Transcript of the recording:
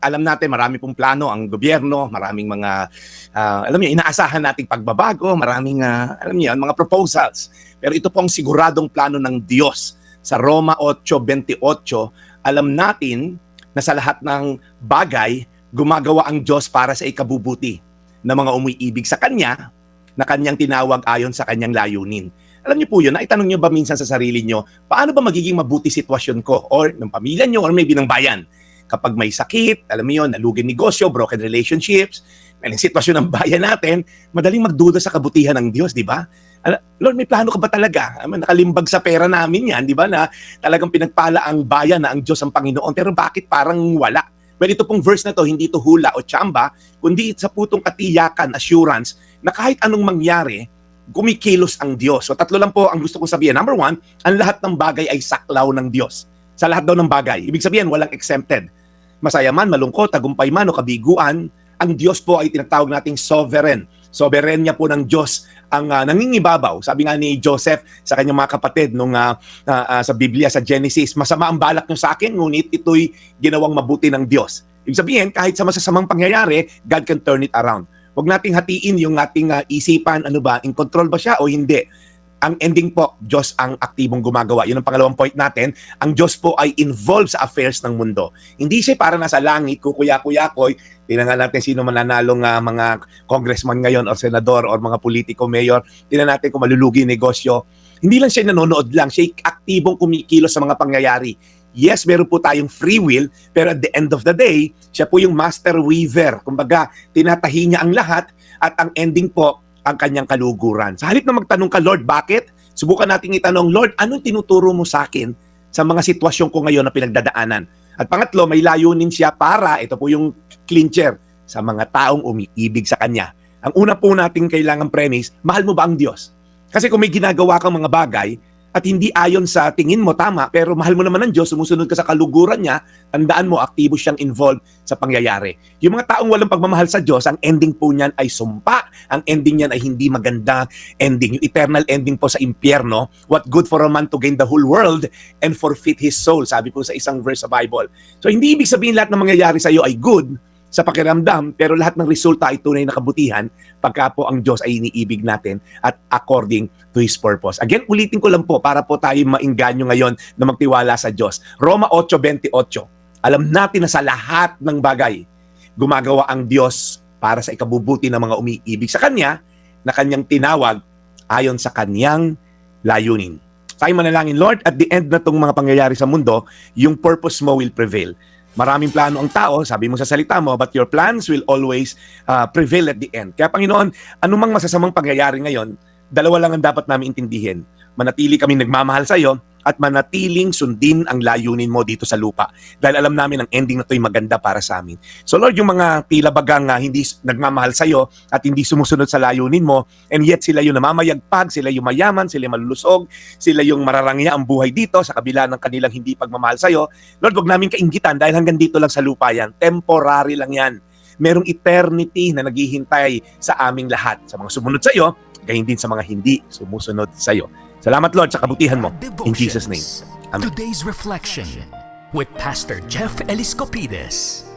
alam natin marami pong plano ang gobyerno, maraming mga ah, alam niyo inaasahan nating pagbabago, maraming ah, alam niyo mga proposals. Pero ito pong siguradong plano ng Diyos. Sa Roma 8:28, alam natin na sa lahat ng bagay gumagawa ang Diyos para sa ikabubuti ng mga umiibig sa kanya na kanyang tinawag ayon sa kanyang layunin. Alam niyo po yun, naitanong niyo ba minsan sa sarili niyo, paano ba magiging mabuti sitwasyon ko or ng pamilya niyo or maybe ng bayan? Kapag may sakit, alam mo yun, nalugin negosyo, broken relationships, may sitwasyon ng bayan natin, madaling magduda sa kabutihan ng Diyos, di ba? Lord, may plano ka ba talaga? Nakalimbag sa pera namin yan, di ba, na talagang pinagpala ang bayan na ang Diyos ang Panginoon, pero bakit parang wala? Well, ito pong verse na to, hindi ito hula o tsamba, kundi sa putong katiyakan, assurance, na kahit anong mangyari, kumikilos ang Diyos. So tatlo lang po ang gusto kong sabihin. Number one, ang lahat ng bagay ay saklaw ng Diyos. Sa lahat daw ng bagay. Ibig sabihin, walang exempted masaya man, malungkot, tagumpay man o kabiguan, ang Diyos po ay tinatawag nating sovereign. Soberenya po ng Diyos ang ah, nangingibabaw. Sabi nga ni Joseph sa kanyang mga kapatid nung ah, ah, ah, sa Biblia sa Genesis, masama ang balak niyo sa akin, ngunit ito'y ginawang mabuti ng Diyos. Ibig sabihin, kahit sa masasamang pangyayari, God can turn it around. Huwag nating hatiin yung ating ah, isipan, ano ba, in control ba siya o hindi ang ending po, Diyos ang aktibong gumagawa. Yun ang pangalawang point natin. Ang Diyos po ay involved sa affairs ng mundo. Hindi siya para nasa langit, kukuya-kuya-koy. Tingnan natin sino mananalong uh, mga congressman ngayon or senador or mga politiko, mayor. Tingnan natin kung malulugi negosyo. Hindi lang siya nanonood lang, siya aktibong kumikilos sa mga pangyayari. Yes, meron po tayong free will, pero at the end of the day, siya po yung master weaver. Kumbaga, tinatahi niya ang lahat at ang ending po, ang kanyang kaluguran. Sa halip na magtanong ka, Lord, bakit? Subukan nating itanong, Lord, anong tinuturo mo sa akin sa mga sitwasyon ko ngayon na pinagdadaanan? At pangatlo, may layunin siya para, ito po yung clincher, sa mga taong umiibig sa Kanya. Ang una po nating kailangan premise, mahal mo ba ang Diyos? Kasi kung may ginagawa kang mga bagay, at hindi ayon sa tingin mo tama, pero mahal mo naman ng Diyos, sumusunod ka sa kaluguran niya, tandaan mo, aktibo siyang involved sa pangyayari. Yung mga taong walang pagmamahal sa Diyos, ang ending po niyan ay sumpa. Ang ending niyan ay hindi maganda ending. Yung eternal ending po sa impyerno, what good for a man to gain the whole world and forfeit his soul, sabi po sa isang verse sa Bible. So hindi ibig sabihin lahat ng mangyayari sa iyo ay good, sa pakiramdam, pero lahat ng resulta ay tunay na kabutihan pagka po ang Diyos ay iniibig natin at according to His purpose. Again, ulitin ko lang po para po tayo mainganyo ngayon na magtiwala sa Diyos. Roma 8.28 Alam natin na sa lahat ng bagay, gumagawa ang Diyos para sa ikabubuti ng mga umiibig sa Kanya na Kanyang tinawag ayon sa Kanyang layunin. Tayo manalangin, Lord, at the end na itong mga pangyayari sa mundo, yung purpose mo will prevail. Maraming plano ang tao, sabi mo sa salita mo, but your plans will always uh, prevail at the end. Kaya Panginoon, anumang masasamang pangyayari ngayon, dalawa lang ang dapat namin intindihin. Manatili kami nagmamahal sa iyo at manatiling sundin ang layunin mo dito sa lupa. Dahil alam namin ang ending na ito'y maganda para sa amin. So Lord, yung mga tila bagang uh, hindi nagmamahal sa iyo at hindi sumusunod sa layunin mo, and yet sila yung namamayagpag, sila yung mayaman, sila yung malulusog, sila yung mararangya ang buhay dito sa kabila ng kanilang hindi pagmamahal sa iyo. Lord, wag namin kainggitan dahil hanggang dito lang sa lupa yan. Temporary lang yan. Merong eternity na naghihintay sa aming lahat. Sa mga sumunod sa iyo, gayon din sa mga hindi sumusunod sa iyo. Salamat Lord sa kabutihan mo. In Jesus' name. Amen. Today's reflection with Pastor Jeff Eliscopides.